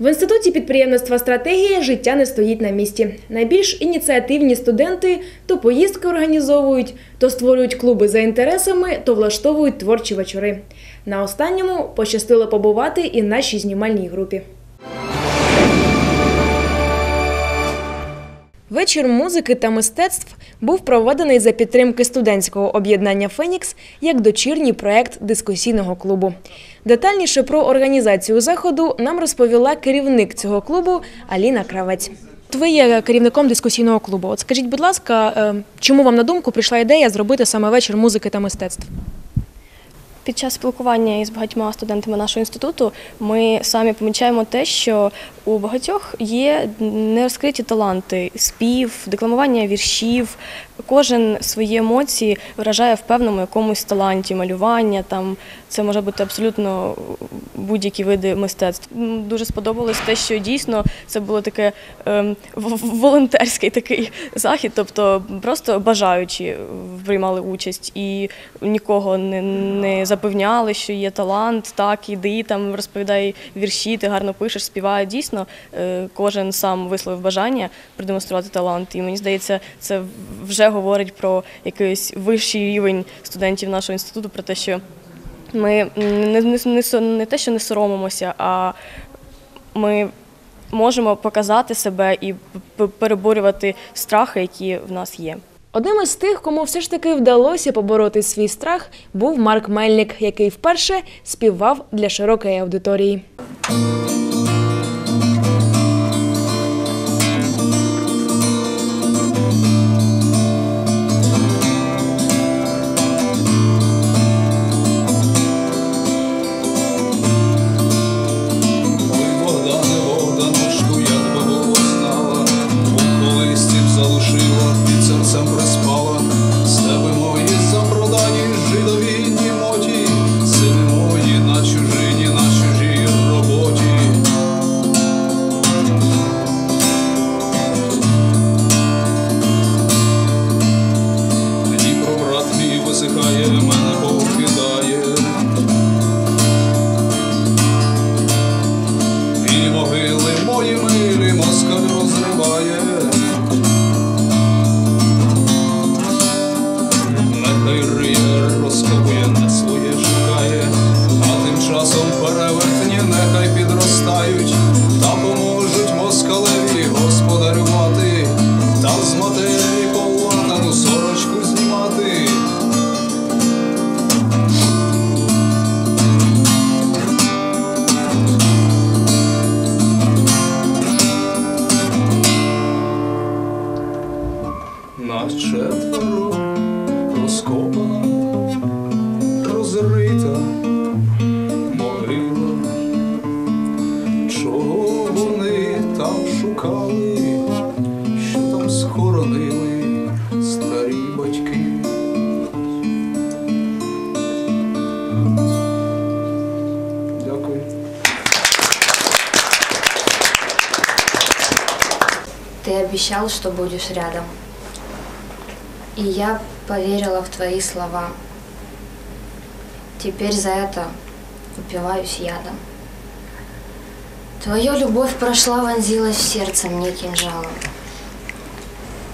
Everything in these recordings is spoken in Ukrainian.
В інституті підприємництва стратегія життя не стоїть на місці. Найбільш ініціативні студенти то поїздки організовують, то створюють клуби за інтересами, то влаштовують творчі вечори. На останньому пощастило побувати і нашій знімальній групі. Вечір музики та мистецтв був проведений за підтримки студентського об'єднання Фенікс як дочірній проект дискусійного клубу. Детальніше про організацію заходу нам розповіла керівник цього клубу Аліна Кравець. Ви є керівником дискусійного клубу. От скажіть, будь ласка, е, чому вам на думку прийшла ідея зробити саме вечір музики та мистецтв? Під час спілкування із багатьма студентами нашого інституту ми самі помічаємо те, що у багатьох є нерозкриті таланти, спів, декламування віршів. Кожен свої емоції виражає в певному якомусь таланті, малювання. Там це може бути абсолютно будь-які види мистецтв. Дуже сподобалось те, що дійсно це було таке в- волонтерський такий захід, тобто просто бажаючі приймали участь і нікого не, не запевняли, що є талант, так іди там розповідай вірші, ти гарно пишеш, співає. Дійсно, е, кожен сам висловив бажання продемонструвати талант. І мені здається, це вже говорить про якийсь вищий рівень студентів нашого інституту, про те, що ми не, не, не, не те, що не соромимося, а ми можемо показати себе і переборювати страхи, які в нас є. Одним із тих, кому все ж таки вдалося побороти свій страх, був Марк Мельник, який вперше співав для широкої аудиторії. Hayır шукали, що там схоронили старі батьки? Дякую. Ты обещал, что будешь рядом. И я поверила в твои слова. Теперь за это упиваюсь ядом. Твоя любовь прошла, вонзилась в сердце мне кинжалом.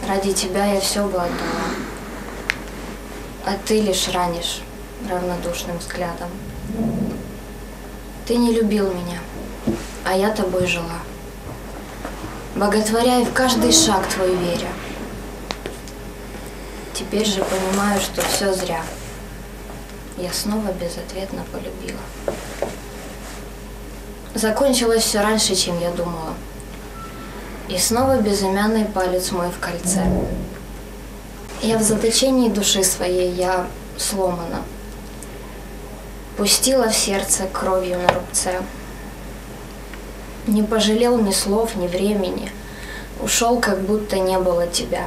Ради тебя я все бы отдала. А ты лишь ранишь равнодушным взглядом. Ты не любил меня, а я тобой жила боготворяя в каждый шаг твой веря. Теперь же понимаю, что все зря. Я снова безответно полюбила. Закончилось все раньше, чем я думала. И снова безымянный палец мой в кольце. Я в заточении души своей, я сломана. Пустила в сердце кровью на рубце. Не пожалел ни слов, ни времени. Ушел, как будто не было тебя.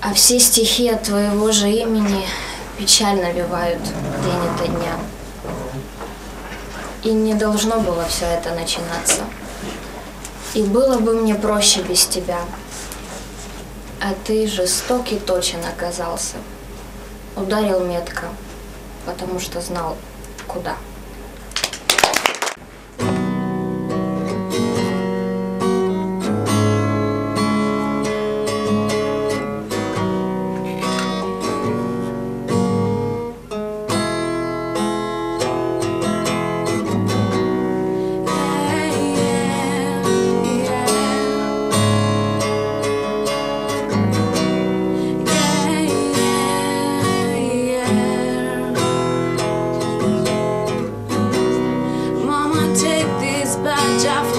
А все стихи от твоего же имени печаль навевают день ото дня. И не должно было все это начинаться. И было бы мне проще без тебя. А ты жестокий точен оказался. Ударил метко, потому что знал, куда. take this badge off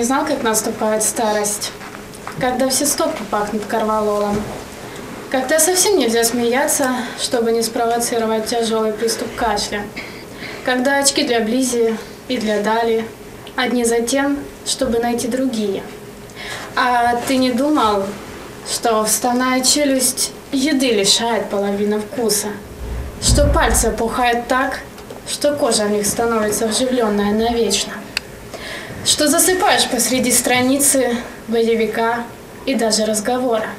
не знал, как наступает старость? Когда все стопки пахнут корвалолом. Когда совсем нельзя смеяться, чтобы не спровоцировать тяжелый приступ кашля. Когда очки для Близи и для Дали одни за тем, чтобы найти другие. А ты не думал, что вставная челюсть еды лишает половины вкуса? Что пальцы опухают так, что кожа в них становится вживленная навечно? Что засыпаешь посреди страницы, боевика и даже разговора?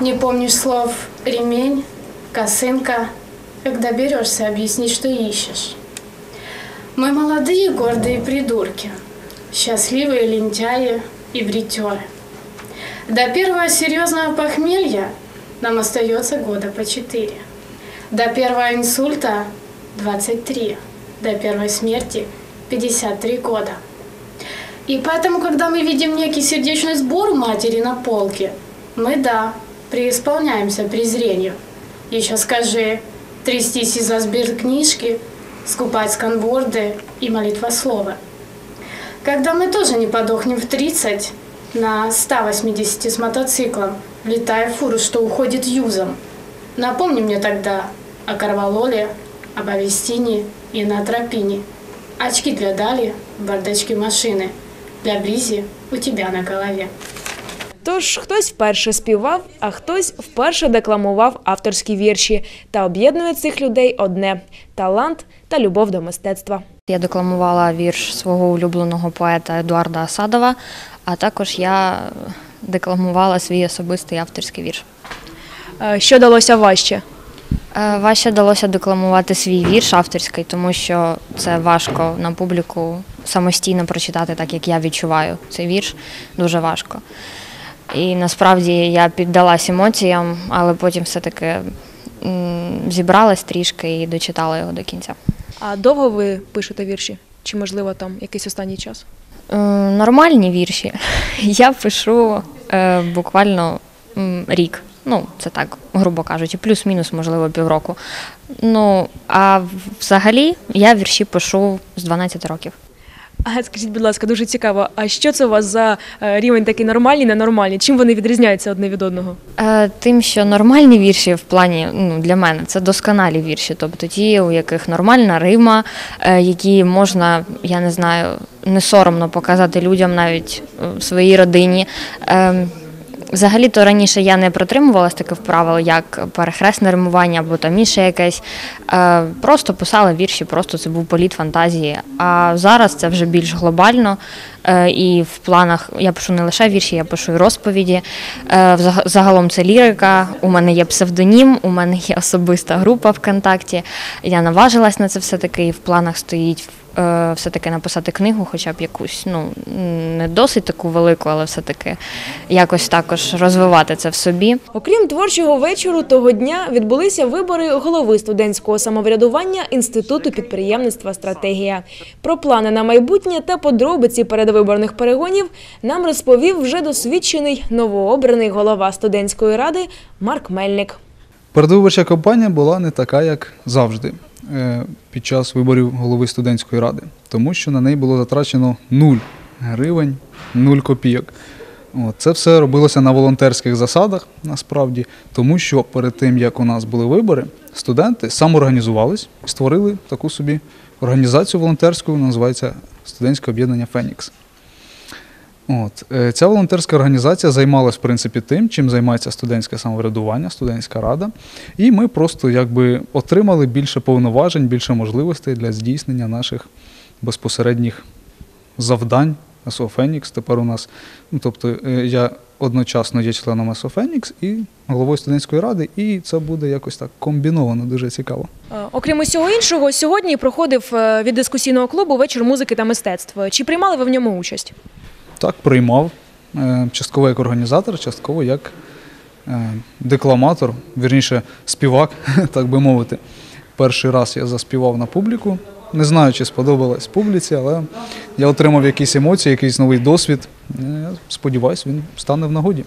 Не помнишь слов «ремень», «косынка», когда берешься объяснить, что ищешь? Мы молодые гордые придурки, счастливые лентяи и бритеры. До первого серьезного похмелья нам остается года по четыре. До первого инсульта 23. До первой смерти 53 года. И поэтому, когда мы видим некий сердечный сбор у матери на полке, мы, да, преисполняемся презрению. Еще скажи, трястись из-за сбир книжки, скупать сканворды и молитвословы. Когда мы тоже не подохнем в 30 на 180 с мотоциклом, влетая в фуру, что уходит юзом. Напомни мне тогда о Карвалоле, об Авестине и на Тропине. Очки для Дали в бардачке машины. Для Близи у тебя на голове. Тож хтось вперше співав, а хтось вперше декламував авторські вірші. Та об'єднує цих людей одне талант та любов до мистецтва. Я декламувала вірш свого улюбленого поета Едуарда Асадова, а також я декламувала свій особистий авторський вірш. Е, Що далося важче? Е, Важче далося декламувати свій вірш авторський, тому що це важко на публіку самостійно прочитати, так як я відчуваю цей вірш. Дуже важко. І насправді я піддалась емоціям, але потім все-таки зібралась трішки і дочитала його до кінця. А довго ви пишете вірші? Чи можливо там якийсь останній час? Е, Нормальні вірші я пишу е, буквально рік. Ну, це так, грубо кажучи, плюс-мінус, можливо, півроку. Ну, а взагалі я вірші пишу з 12 років. А скажіть, будь ласка, дуже цікаво, а що це у вас за е, рівень такий нормальний, ненормальний? Чим вони відрізняються одне від одного? Е, Тим, що нормальні вірші в плані ну, для мене це досконалі вірші, тобто ті, у яких нормальна рима, е, які можна, я не знаю, не соромно показати людям навіть в своїй родині. Е, Взагалі-то раніше я не протримувалась таких правил, як перехресне римування або там інше якесь. Е, Просто писала вірші, просто це був політ фантазії. А зараз це вже більш глобально. Е, І в планах я пишу не лише вірші, я пишу і розповіді. Е, Загалом це лірика. У мене є псевдонім, у мене є особиста група ВКонтакті. Я наважилась на це все-таки, і в планах стоїть е, все-таки написати книгу, хоча б якусь, ну не досить таку велику, але все-таки якось також розвивати це в собі. Окрім творчого вечору, того дня відбулися вибори голови студентського самоврядування Інституту підприємництва Стратегія. Про плани на майбутнє та подробиці передвиборних перегонів нам розповів вже досвідчений новообраний голова студентської ради Марк Мельник. Передвиборча кампанія була не така, як завжди е, під час виборів голови студентської ради, тому що на неї було затрачено 0 гривень, 0 копійок. Це все робилося на волонтерських засадах, насправді, тому що перед тим, як у нас були вибори, студенти самоорганізувались і створили таку собі організацію волонтерську, називається Студентське об'єднання Фенікс. От, е, ця волонтерська організація займалась в принципі тим, чим займається студентське самоврядування, студентська рада. І ми просто якби отримали більше повноважень, більше можливостей для здійснення наших безпосередніх завдань Фенікс. Тепер у нас, ну тобто е, я одночасно є членом Фенікс і головою студентської ради, і це буде якось так комбіновано, дуже цікаво. Е, Окрім усього іншого, сьогодні проходив від дискусійного клубу вечір музики та мистецтв. Чи приймали ви в ньому участь? Так, приймав. Е, Частково як організатор, частково як е, декламатор, вірніше, співак, так би мовити. Перший раз я заспівав на публіку. Не знаю, чи сподобалось публіці, але я отримав якісь емоції, якийсь новий досвід. Е, сподіваюся, він стане в нагоді.